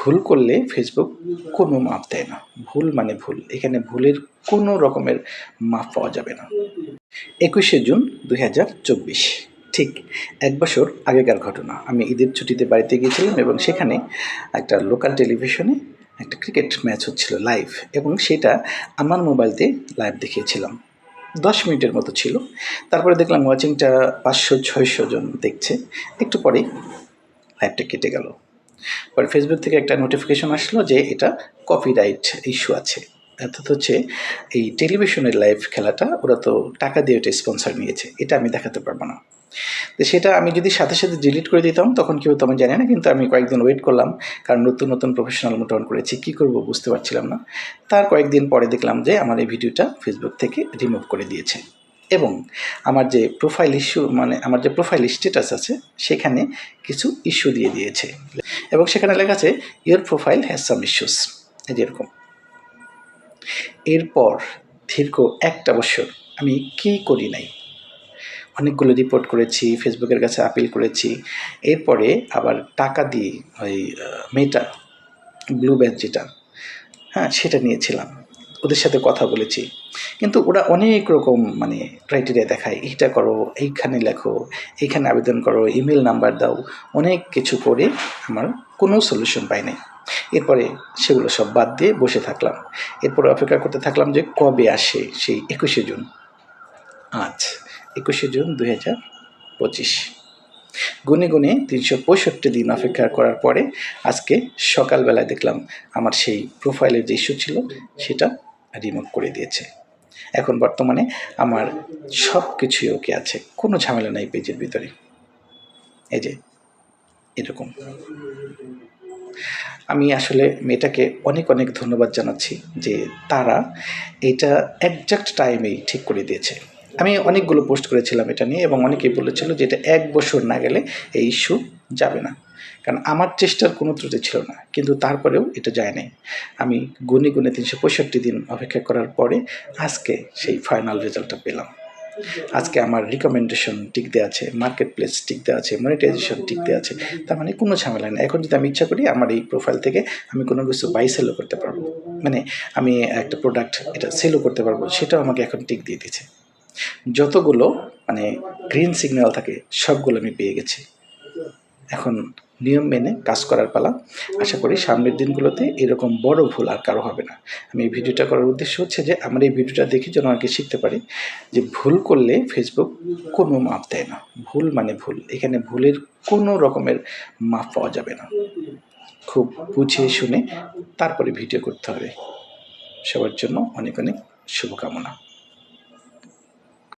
ভুল করলে ফেসবুক কোনো মাপ দেয় না। ভুল মানে ভুল। এখানে ভুলের কোনো রকমের মাপ পাওয়া যাবে না। একুশে জুন দুই হাজার চব্বিশ। ঠিক এক বছর আগেকার ঘটনা। আমি ঈদের ছুটিতে বাড়িতে গিয়েছিলাম এবং সেখানে একটা লোকাল টেলিভিশনে একটা ক্রিকেট ম্যাচ হচ্ছিল লাইভ এবং সেটা আমার মোবাইলতে লাইভ দেখিয়েছিলাম। দশ মিনিটের মতো ছিল। তারপরে দেখলাম ওয়াচিংটা পাঁচশো, ছয়শো জন দেখছে। একটু পরেই লাইভটা কেটে গেল। পরে ফেসবুক থেকে একটা নোটিফিকেশন আসলো যে এটা কপিরাইট ইস্যু আছে। অর্থাৎ হচ্ছে এই টেলিভিশনের লাইভ খেলাটা, ওরা তো টাকা দিয়ে ওটা স্পন্সর নিয়েছে, এটা আমি দেখাতে পারব না। তো সেটা আমি যদি সাথে সাথে ডিলিট করে দিতাম, তখন কি হতো আমি জানি না, কিন্তু আমি কয়েকদিন ওয়েট করলাম, কারণ নতুন নতুন প্রফেশনাল মোটামুট করেছি, কী করব বুঝতে পারছিলাম না। তার কয়েকদিন পরে দেখলাম যে আমার এই ভিডিওটা ফেসবুক থেকে রিমুভ করে দিয়েছে। এবং আমার যে প্রোফাইল ইস্যু মানে আমার যে প্রোফাইল স্ট্যাটাস আছে, সেখানে কিছু ইস্যু দিয়ে দিয়েছে। এবং সেখানে লেখা আছে your profile has some issues এরকম। এরপর দীর্ঘ একটা বছর আমি কী করি নাই? অনেকগুলো রিপোর্ট করেছি ফেসবুকের কাছে আপিল করেছি। এরপরে আবার টাকা দিয়ে ওই মেটা ব্লু ব্যাচ যেটা হ্যাঁ সেটা নিয়েছিলাম। ওদের সাথে কথা বলেছি। কিন্তু ওরা অনেক রকম মানে ক্রাইটেরিয়া দেখায়। এইটা করো, এইখানে লেখো, এইখানে আবেদন করো ইমেল নাম্বার দাও। অনেক কিছু করে আমার কোনো সলিউশন পাই নাই। এরপরে সেগুলো সব বাদ দিয়ে বসে থাকলাম। এরপরে অপেক্ষা করতে থাকলাম যে কবে আসে সেই একুশে জুন। আজ একুশে জুন দু হাজার পঁচিশ। গুনে গুনে তিনশো পঁয়ষট্টি দিন অপেক্ষা করার পরে আজকে সকালবেলায় দেখলাম আমার সেই প্রোফাইলের যে ইস্যু ছিল, সেটা রিমুভ করে দিয়েছে। এখন বর্তমানে আমার সব কিছুই ওকে আছে। কোনো ঝামেলা নাই পেজের ভিতরে। এই যে, এরকম। আমি আসলে মেয়েটাকে অনেক অনেক ধন্যবাদ জানাচ্ছি যে তারা এটা একজাক্ট টাইমেই ঠিক করে দিয়েছে। আমি অনেকগুলো পোস্ট করেছিলাম এটা নিয়ে এবং অনেকেই বলেছিল যে এটা এক বছর না গেলে এই ইস্যু যাবে না। কারণ আমার চেষ্টার কোনো ত্রুটি ছিল না, কিন্তু তারপরেও এটা যায় নাই আমি গুনে গুনে তিনশো পঁয়ষট্টি দিন অপেক্ষা করার পরে আজকে সেই ফাইনাল রেজাল্টটা পেলাম। আজকে আমার রিকমেন্ডেশন টিক দেওয়া আছে মার্কেট প্লেস টিক দেওয়া আছে মনিটাইজেশন টিক দেওয়া আছে, তার মানে কোনো ঝামেলা নেই। এখন যদি আমি ইচ্ছা করি আমার এই প্রোফাইল থেকে আমি কোনো কিছু বাই সেলও করতে পারব। মানে আমি একটা প্রোডাক্ট এটা সেলও করতে পারব, সেটাও আমাকে এখন টিক দিয়ে দিচ্ছে যতগুলো মানে গ্রিন সিগন্যাল থাকে, সবগুলো আমি পেয়ে গেছি। এখন নিয়ম মেনে কাজ করার পালা। আশা করি সামনের দিনগুলোতে এরকম বড় ভুল আর কারও হবে না। আমি এই ভিডিওটা করার উদ্দেশ্য হচ্ছে যে, আমার এই ভিডিওটা দেখে যেন আমাকে শিখতে পারি যে, ভুল করলে ফেসবুক কোনো মাপ দেয় না। ভুল মানে ভুল। এখানে ভুলের কোনো রকমের মাপ পাওয়া যাবে না। খুব বুঝে শুনে তারপরে ভিডিও করতে হবে। সবার জন্য অনেক অনেক শুভকামনা।